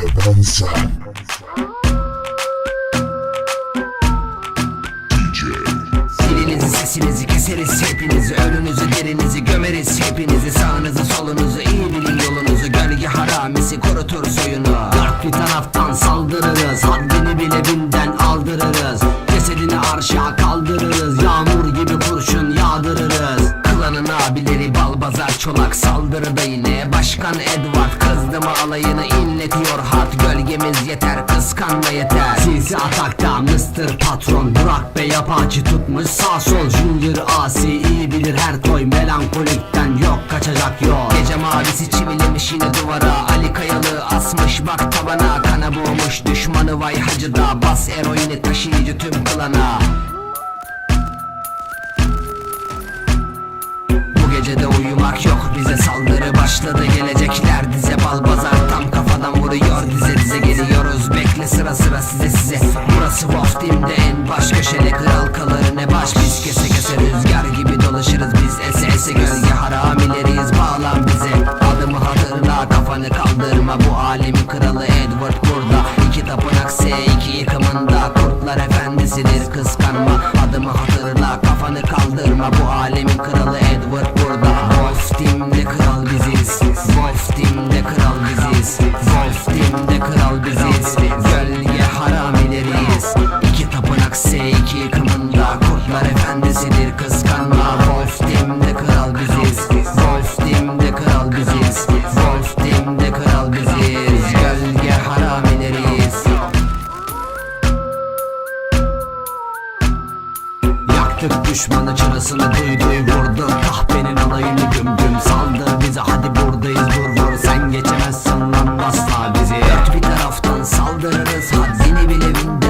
DJ Dilinizi sesinizi keseriz hepinizi. Önünüzü derinizi gömeriz hepinizi. Sağınızı solunuzu iyi bilin yolunuzu. Gölge haramisi kurutur soyunu. Dört bir taraftan saldırırız. Haddini bile binden aldırırız. Cesedini arşa kaldırırız balbazar çolak saldırıda yine Başkan Edward kızdı mı alayını inletiyor. Hard gölgemiz yeter kıskanma yeter. Sinsi atakta Mr. Patron Burak Bey apaçı tutmuş. Sağ sol Junior asi iyi bilir. Her toy Melankolikten yok kaçacak yol Gece mavisi çivilemiş yine duvara. Ali Kayalı asmış bak tavana. Kana boğmuş düşmanı vay hacıda. Bas eroini taşıyıcı tüm klana gecede uyumak yok. Bize saldırı başladı Gelecekler dize bal bazar. Tam kafadan vuruyor Dize dize geliyoruz. Bekle sıra sıra size size. Burası Wolf Team'de en baş köşede Kral kalır. Ne baş biz kese kese Rüzgar gibi dolaşırız. Biz ese ese Gölge haramileriyiz bağlan bize. Adımı hatırla kafanı kaldırma. Bu alemin kralı Edward burada İki tapınak S2 yıkımında Kurtlar efendisidir kıskanma. Adımı hatırla kafanı kaldırma. Bu alemin kralı kendisidir kıskanma. Wolf Team'de kral biziz. Wolf Team'de kral biziz. Wolf Team'de kral biziz. Gölge haramileriyiz Yaktık düşmanı çarasını duyduyu vurdu. Kahpenin alayını güm güm saldı Bize hadi buradayız vur vur. Sen geçemezsin lan asla bizi. Dört bir taraftan saldırırız. Haddini bile binden